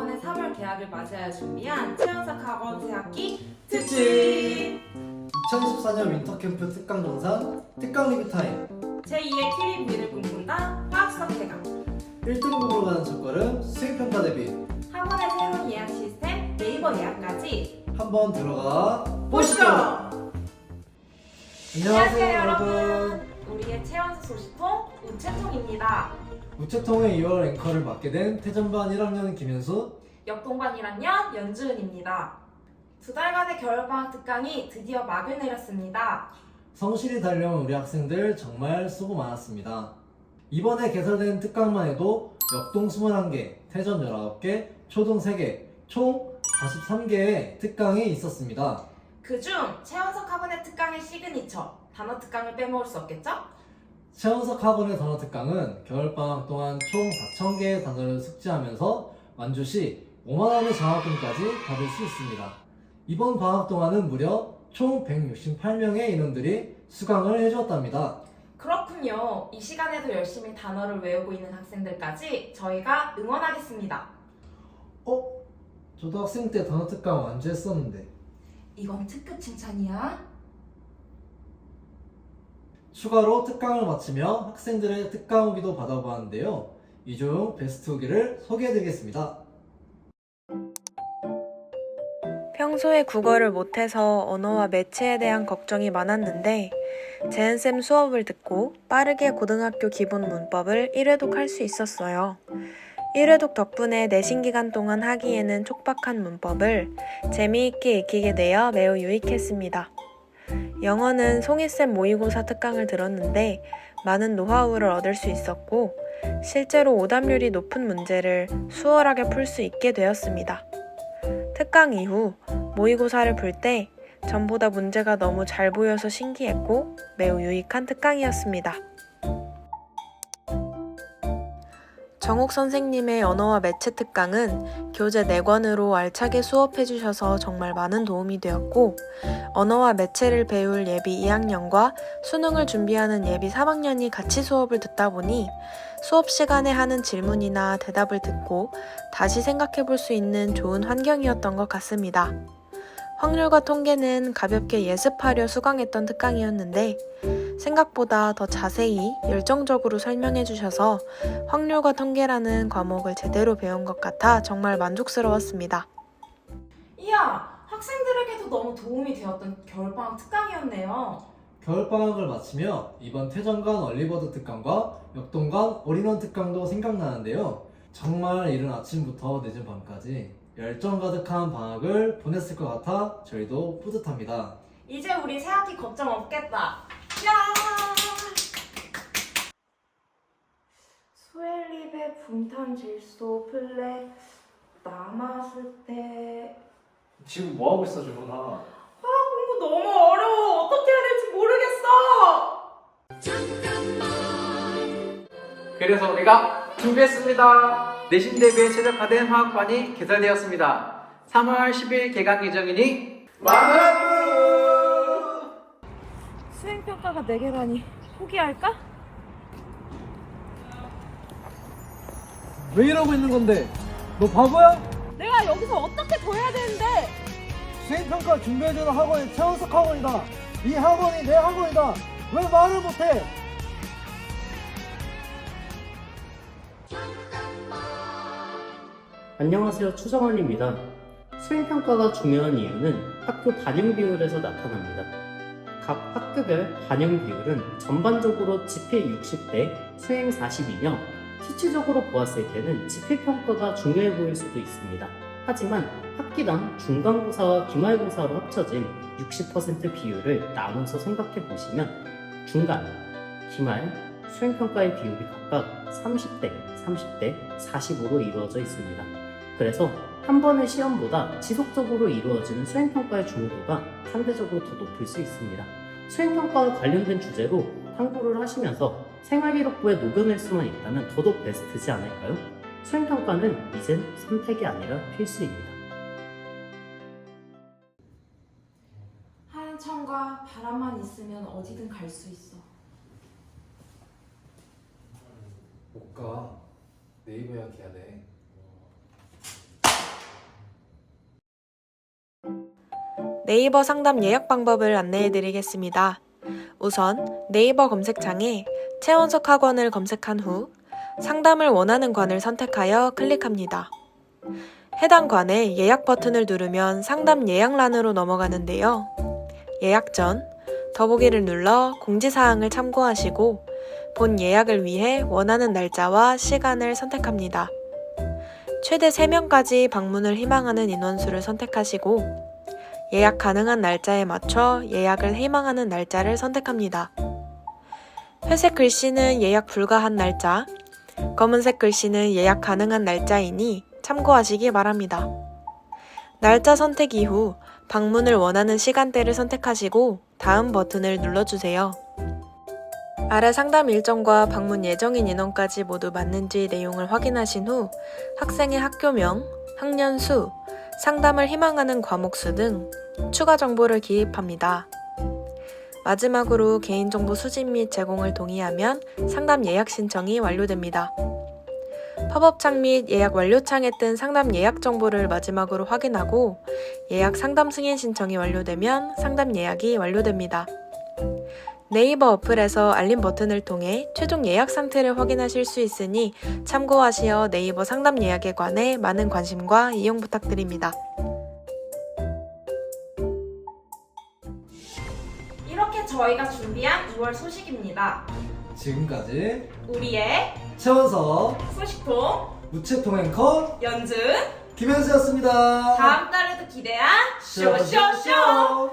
개학을 맞이하여 준비한 최연석 학원 새학기 특집! 2014년 윈터캠프 특강 동산 특강 리뷰 타임. 제2의 키위 비를 꿈꾼다 화학수업 대강. 1등급으로 가는 첫걸음 수행평가 대비. 학원의 새로운 예약 시스템 네이버 예약까지. 한번 들어가 보시죠! 안녕하세요 여러분. 우리의 최연석 소식통 우체통입니다 우체통의 2월 앵커를 맡게 된 태전반 1학년 김현수. 역동반 1학년 연주은입니다. 두 달간의 겨울방학 특강이 드디어 막을 내렸습니다. 성실히 달려온 우리 학생들 정말 수고 많았습니다. 이번에 개설된 특강만 해도 역동 21개, 태전 19개, 초등 3개, 총 43개의 특강이 있었습니다. 그중 최연석 학원의 특강의 시그니처 단어 특강을 빼먹을 수 없겠죠? 최원석 학원의 단어 특강은 겨울방학 동안 총 4,000개의 단어를 숙지하면서 완주 시 5만원의 장학금까지 받을 수 있습니다. 이번 방학 동안은 무려 총 168명의 인원들이 수강을 해주었답니다. 그렇군요. 이 시간에도 열심히 단어를 외우고 있는 학생들까지 저희가 응원하겠습니다. 어? 저도 학생 때 단어 특강 완주했었는데 이건 특급 칭찬이야. 추가로 특강을 마치며 학생들의 특강 후기도 받아보았는데요. 이 중 베스트 후기를 소개해드리겠습니다. 평소에 국어를 못해서 언어와 매체에 대한 걱정이 많았는데 재은쌤 수업을 듣고 빠르게 고등학교 기본 문법을 1회독 할 수 있었어요. 1회독 덕분에 내신 기간 동안 하기에는 촉박한 문법을 재미있게 익히게 되어 매우 유익했습니다. 영어는 송이쌤 모의고사 특강을 들었는데 많은 노하우를 얻을 수 있었고 실제로 오답률이 높은 문제를 수월하게 풀 수 있게 되었습니다. 특강 이후 모의고사를 풀 때 전보다 문제가 너무 잘 보여서 신기했고 매우 유익한 특강이었습니다. 정욱 선생님의 언어와 매체 특강은 교재 4권으로 알차게 수업해 주셔서 정말 많은 도움이 되었고 언어와 매체를 배울 예비 2학년과 수능을 준비하는 예비 3학년이 같이 수업을 듣다 보니 수업 시간에 하는 질문이나 대답을 듣고 다시 생각해 볼 수 있는 좋은 환경이었던 것 같습니다. 확률과 통계는 가볍게 예습하려 수강했던 특강이었는데 생각보다 더 자세히 열정적으로 설명해 주셔서 확률과 통계라는 과목을 제대로 배운 것 같아 정말 만족스러웠습니다. 이야, 학생들에게도 너무 도움이 되었던 겨울방학 특강이었네요. 겨울방학을 마치며 이번 태전관 얼리버드 특강과 역동관 올인원 특강도 생각나는데요. 정말 이른 아침부터 늦은 밤까지 열정 가득한 방학을 보냈을 것 같아 저희도 뿌듯합니다. 이제 우리 새학기 걱정 없겠다. 야! 수엘립의 분탄 질소 플레 남았을 때 지금 뭐 하고 있어, 준호나? 공부 너무 어려워. 어떻게 해야 될지 모르겠어. 그래서 우리가 준비했습니다. 내신 대비에 최적화된 화학반이 개설되었습니다. 3월 10일 개강 예정이니 수행 평가가 4개라니 포기할까? 왜 이러고 있는 건데? 너 바보야? 내가 여기서 어떻게 더 해야 되는데? 수행평가 준비해주는 학원이 최원석 학원이다. 이 학원이 내 학원이다. 왜 말을 못해? 안녕하세요. 추정원입니다. 수행평가가 중요한 이유는 학교 반영 비율에서 나타납니다. 각 학교별 반영 비율은 전반적으로 지필 60대, 수행 42며 수치적으로 보았을 때는 지필평가가 중요해 보일 수도 있습니다. 하지만 학기당 중간고사와 기말고사로 합쳐진 60% 비율을 나눠서 생각해 보시면 중간, 기말, 수행평가의 비율이 각각 30대, 30대, 45로 이루어져 있습니다. 그래서 한 번의 시험보다 지속적으로 이루어지는 수행평가의 중요도가 상대적으로 더 높을 수 있습니다. 수행평가와 관련된 주제로 탐구를 하시면서 생활기록부에 녹여낼 수만 있다면 더더욱 베스트지 않을까요? 수행평가는 이젠 선택이 아니라 필수입니다. 하얀 천과 바람만 있으면 어디든 갈 수 있어. 못 가. 네이버 예약해야 돼. 네이버 상담 예약 방법을 안내해 드리겠습니다. 우선 네이버 검색창에 최원석 학원을 검색한 후 상담을 원하는 관을 선택하여 클릭합니다. 해당 관에 예약 버튼을 누르면 상담 예약란으로 넘어가는데요. 예약 전 더보기를 눌러 공지사항을 참고하시고 본 예약을 위해 원하는 날짜와 시간을 선택합니다. 최대 3명까지 방문을 희망하는 인원수를 선택하시고 예약 가능한 날짜에 맞춰 예약을 희망하는 날짜를 선택합니다. 회색 글씨는 예약 불가한 날짜, 검은색 글씨는 예약 가능한 날짜이니 참고하시기 바랍니다. 날짜 선택 이후 방문을 원하는 시간대를 선택하시고 다음 버튼을 눌러주세요. 아래 상담 일정과 방문 예정인 인원까지 모두 맞는지 내용을 확인하신 후 학생의 학교명, 학년 수, 상담을 희망하는 과목 수 등 추가 정보를 기입합니다. 마지막으로 개인정보 수집 및 제공을 동의하면 상담 예약 신청이 완료됩니다. 팝업창 및 예약 완료창에 뜬 상담 예약 정보를 마지막으로 확인하고 예약 상담 승인 신청이 완료되면 상담 예약이 완료됩니다. 네이버 어플에서 알림 버튼을 통해 최종 예약 상태를 확인하실 수 있으니 참고하시어 네이버 상담 예약에 관해 많은 관심과 이용 부탁드립니다. 이렇게 저희가 준비한 2월 소식입니다. 지금까지 우리의 최원석 소식통 우체통 앵커 연준 김현수였습니다. 다음 달에도 기대한 쇼쇼쇼 쇼쇼쇼.